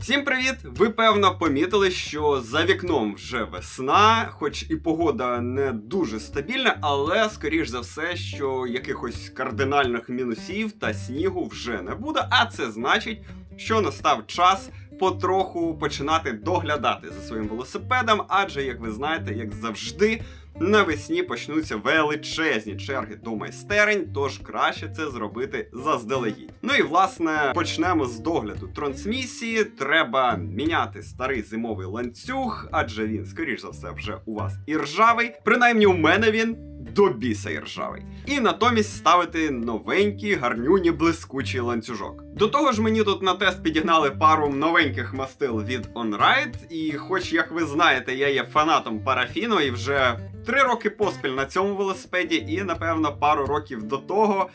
Всім привіт! Ви певно помітили, що за вікном вже весна, хоч і погода не дуже стабільна, але скоріш за все, що якихось кардинальних мінусів та снігу вже не буде. А це значить, що настав час потроху починати доглядати за своїм велосипедом, адже, як ви знаєте, як завжди. Навесні почнуться величезні черги до майстерень, тож краще це зробити заздалегідь. Ну і власне почнемо з догляду трансмісії. Треба міняти старий зимовий ланцюг, адже він, скоріш за все, вже у вас і ржавий. Принаймні, у мене він до біса і ржавий. І натомість ставити новенький, гарнюні блискучий ланцюжок. До того ж, мені тут на тест підігнали пару новеньких мастил від OnRide, і хоч, як ви знаєте, я є фанатом парафіну і вже три роки поспіль на цьому велосипеді, і напевно пару років до того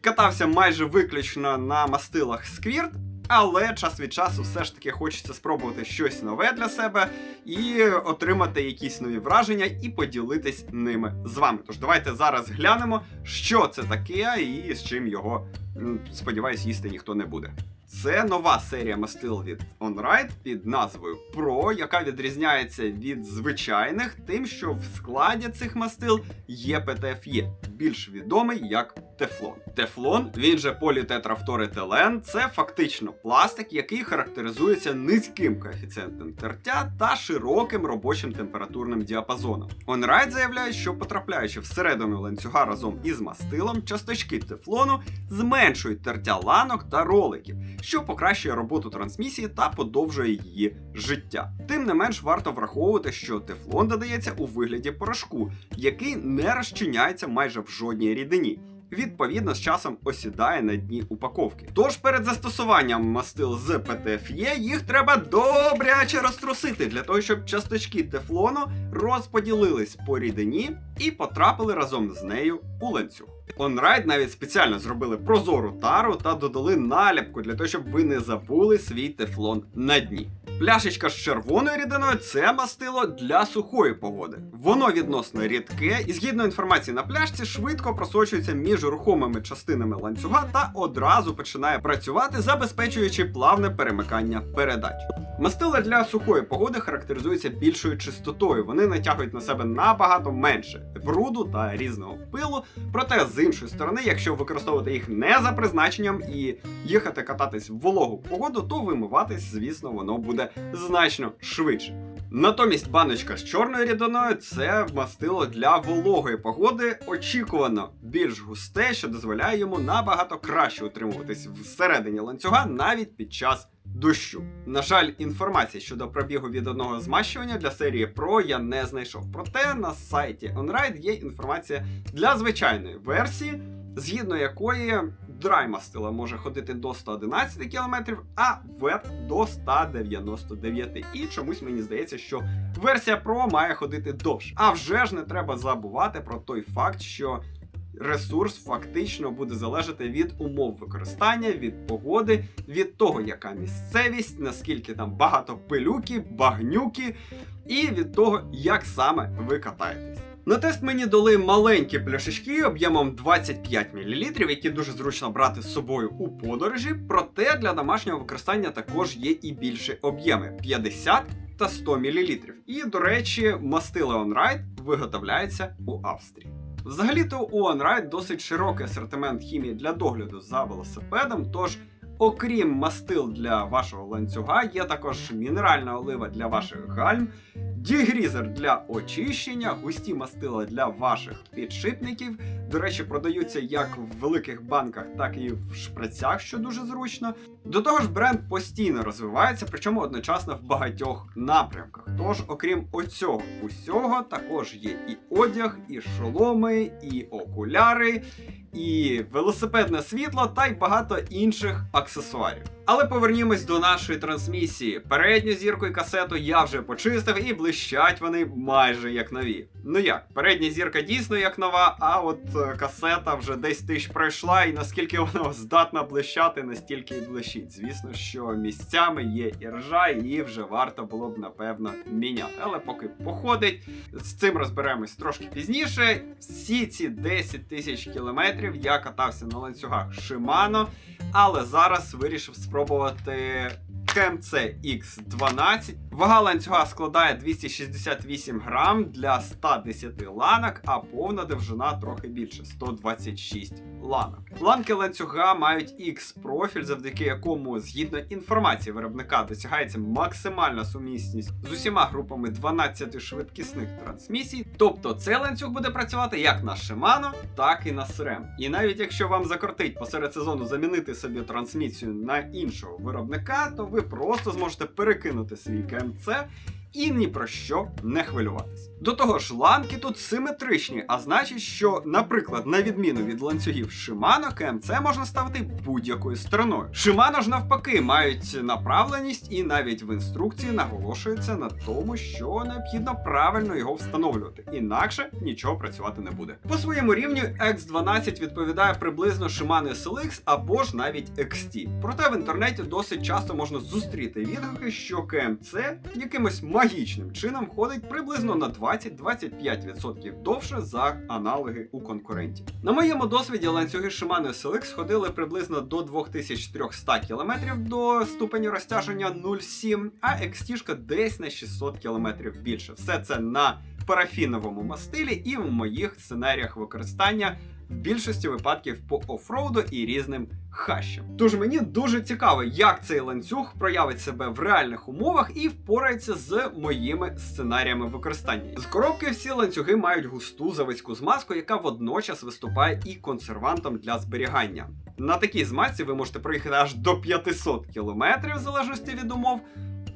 катався майже виключно на мастилах Squirt, але час від часу все ж таки хочеться спробувати щось нове для себе і отримати якісь нові враження і поділитись ними з вами. Тож давайте зараз глянемо, що це таке і з чим його, сподіваюсь, їсти ніхто не буде. Це нова серія мастил від OnRide під назвою Pro, яка відрізняється від звичайних, тим, що в складі цих мастил є PTFE, більш відомий як Тефлон. Тефлон, він же політетрафторетилен, це фактично пластик, який характеризується низьким коефіцієнтом тертя та широким робочим температурним діапазоном. OnRide заявляє, що потрапляючи всередину ланцюга разом із мастилом, часточки тефлону зменшують тертя ланок та роликів, що покращує роботу трансмісії та подовжує її життя. Тим не менш варто враховувати, що тефлон додається у вигляді порошку, який не розчиняється майже в жодній рідині. Відповідно, з часом осідає на дні упаковки. Тож перед застосуванням мастил з ПТФЄ їх треба добряче розтрусити для того, щоб часточки тефлону розподілились по рідині і потрапили разом з нею у ланцюг. OnRide навіть спеціально зробили прозору тару та додали наліпку для того, щоб ви не забули свій тефлон на дні. Пляшечка з червоною рідиною це мастило для сухої погоди. Воно відносно рідке і згідно інформації на пляшці швидко просочується між рухомими частинами ланцюга та одразу починає працювати, забезпечуючи плавне перемикання передач. Мастила для сухої погоди характеризуються більшою чистотою. Вони натягують на себе набагато менше бруду та різного пилу. Проте з іншої сторони, якщо використовувати їх не за призначенням і їхати кататись в вологу погоду, то вимиватись, звісно, воно буде значно швидше. Натомість баночка з чорною рідиною це мастило для вологої погоди, очікувано більш густе, що дозволяє йому набагато краще утримуватись всередині ланцюга навіть під час дощу. На жаль, інформації щодо пробігу від одного змащування для серії Pro я не знайшов. Проте на сайті OnRide є інформація для звичайної версії, згідно якої драй мастила може ходити до 111 км, а вет до 199. І чомусь мені здається, що версія Pro має ходити довше. А вже ж не треба забувати про той факт, що ресурс фактично буде залежати від умов використання, від погоди, від того, яка місцевість, наскільки там багато пилюки, багнюки, і від того, як саме ви катаєтесь. На тест мені дали маленькі пляшечки об'ємом 25 мл, які дуже зручно брати з собою у подорожі. Проте для домашнього використання також є і більші об'єми 50 та 100 мл. І, до речі, мастила OnRide виготовляється у Австрії. Взагалі-то у OnRide досить широкий асортимент хімії для догляду за велосипедом, тож Окрім мастил для вашого ланцюга, є також мінеральна олива для ваших гальм, дігрізер для очищення, густі мастила для ваших підшипників. До речі, продаються як в великих банках, так і в шприцях, що дуже зручно. До того ж, бренд постійно розвивається, причому одночасно в багатьох напрямках. Тож, окрім оцього усього, також є і одяг, і шоломи, і окуляри, і велосипедне світло та й багато інших аксесуарів. Але повернімось до нашої трансмісії. Передню зірку і касету я вже почистив, і блищать вони майже як нові. Ну як, передня зірка дійсно як нова, а от е, касета вже десь тисяч пройшла, і наскільки вона здатна блищати, настільки і блищить. Звісно, що місцями є і ржа, і її вже варто було б напевно міняти. Але поки походить, з цим розберемось трошки пізніше. Всі ці 10 тисяч кілометрів я катався на ланцюгах Shimano, але зараз вирішив спробувати КМЦ X12. Вага ланцюга складає 268 грам для 110 ланок, а повна довжина трохи більше 126 ланок. Ланки ланцюга мають X профіль, завдяки якому, згідно інформації виробника, досягається максимальна сумісність з усіма групами 12 швидкісних трансмісій. Тобто цей ланцюг буде працювати як на Shimano, так і на SRAM. І навіть якщо вам закортить посеред сезону замінити собі трансмісію на іншого виробника, то ви просто зможете перекинути свій КМЦ і ні про що не хвилюватись. До того ж, ланки тут симетричні, а значить, що, наприклад, на відміну від ланцюгів Shimano, КМЦ можна ставити будь-якою стороною. Shimano ж навпаки мають направленість, і навіть в інструкції наголошується на тому, що необхідно правильно його встановлювати, інакше нічого працювати не буде. По своєму рівню X12 відповідає приблизно Shimano SLX або ж навіть XT. Проте в інтернеті досить часто можна зустріти відгуки, що КМЦ якимось магічним чином ходить приблизно на 20-25% довше за аналоги у конкурентів. На моєму досвіді ланцюги Shimano SLX ходили приблизно до 2300 км до ступені розтяження 0,7, а XT десь на 600 км більше. Все це на парафіновому мастилі і в моїх сценаріях використання в більшості випадків по офроуду і різним хащам. Тож мені дуже цікаво, як цей ланцюг проявить себе в реальних умовах і впорається з моїми сценаріями використання. З коробки всі ланцюги мають густу заводську змазку, яка водночас виступає і консервантом для зберігання. На такій змазці ви можете проїхати аж до 500 км в залежності від умов.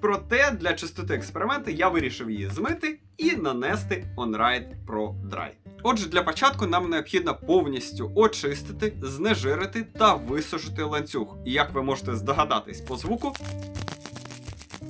Проте для чистоти експерименту я вирішив її змити і нанести OnRide Pro Dry. Отже, для початку нам необхідно повністю очистити, знежирити та висушити ланцюг. І як ви можете здогадатись по звуку,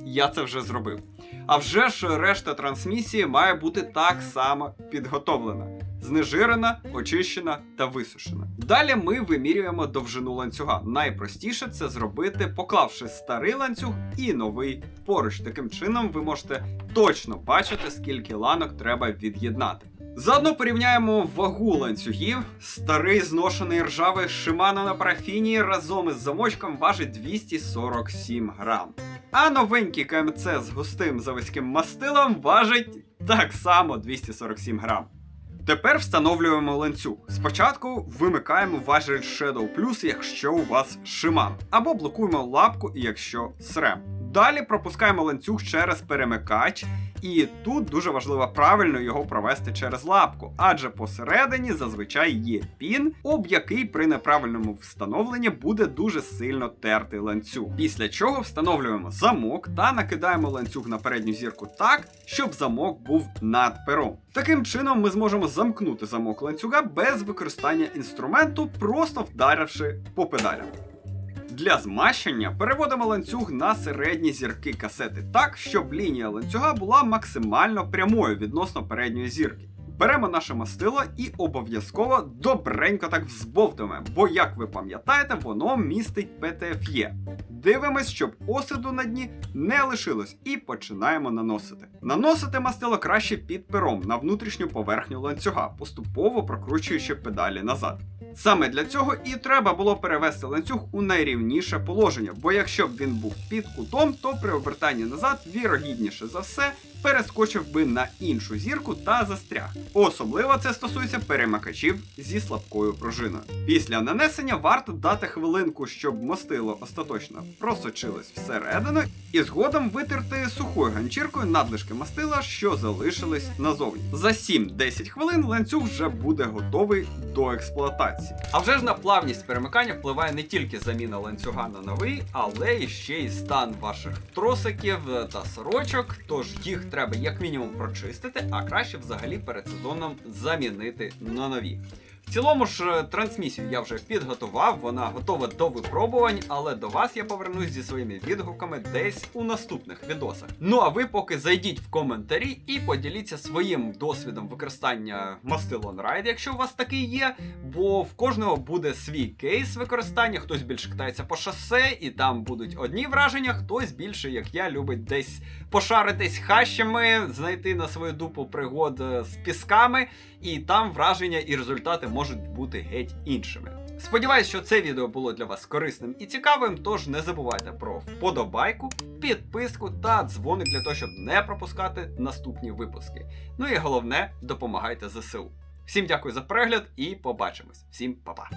я це вже зробив. А вже ж решта трансмісії має бути так само підготовлена. Знежирена, очищена та висушена. Далі ми вимірюємо довжину ланцюга. Найпростіше це зробити, поклавши старий ланцюг і новий поруч. Таким чином ви можете точно бачити, скільки ланок треба від'єднати. Заодно порівняємо вагу ланцюгів. Старий зношений ржавий Shimano на парафіні разом із замочком важить 247 грам. А новенький КМЦ з густим заводським мастилом важить так само 247 грам. Тепер встановлюємо ланцюг. Спочатку вимикаємо важель Shadow Plus, якщо у вас шиман, або блокуємо лапку, якщо SRAM. Далі пропускаємо ланцюг через перемикач, і тут дуже важливо правильно його провести через лапку, адже посередині зазвичай є пін, об який при неправильному встановленні буде дуже сильно терти ланцюг. Після чого встановлюємо замок та накидаємо ланцюг на передню зірку так, щоб замок був над пером. Таким чином ми зможемо замкнути замок ланцюга без використання інструменту, просто вдаривши по педалям. Для змащення переводимо ланцюг на середні зірки касети так, щоб лінія ланцюга була максимально прямою відносно передньої зірки. Беремо наше мастило і обов'язково добренько так взбовтуємо, бо, як ви пам'ятаєте, воно містить PTFE. Дивимось, щоб осиду на дні не лишилось, і починаємо наносити. Наносити мастило краще під пером на внутрішню поверхню ланцюга, поступово прокручуючи педалі назад. Саме для цього і треба було перевести ланцюг у найрівніше положення, бо якщо б він був під кутом, то при обертанні назад вірогідніше за все перескочив би на іншу зірку та застряг. Особливо це стосується перемикачів зі слабкою пружиною. Після нанесення варто дати хвилинку, щоб мастило остаточно просочилось всередину, і згодом витерти сухою ганчіркою надлишки мастила, що залишились назовні. За 7-10 хвилин ланцюг вже буде готовий до експлуатації. А вже ж на плавність перемикання впливає не тільки заміна ланцюга на новий, але і ще й стан ваших тросиків та сорочок. Тож їх треба як мінімум прочистити, а краще взагалі перед сезоном замінити на нові. Цілому ж е, трансмісію я вже підготував, вона готова до випробувань, але до вас я повернусь зі своїми відгуками десь у наступних відосах. Ну а ви поки зайдіть в коментарі і поділіться своїм досвідом використання мастилон Ride, якщо у вас такий є. Бо в кожного буде свій кейс використання, хтось більше катається по шосе, і там будуть одні враження, хтось більше, як я, любить десь пошаритись хащами, знайти на свою дупу пригод е, з пісками, і там враження і результати можуть бути геть іншими. Сподіваюсь, що це відео було для вас корисним і цікавим. Тож не забувайте про вподобайку, підписку та дзвоник для того, щоб не пропускати наступні випуски. Ну і головне, допомагайте ЗСУ. Всім дякую за перегляд і побачимось. Всім па-па!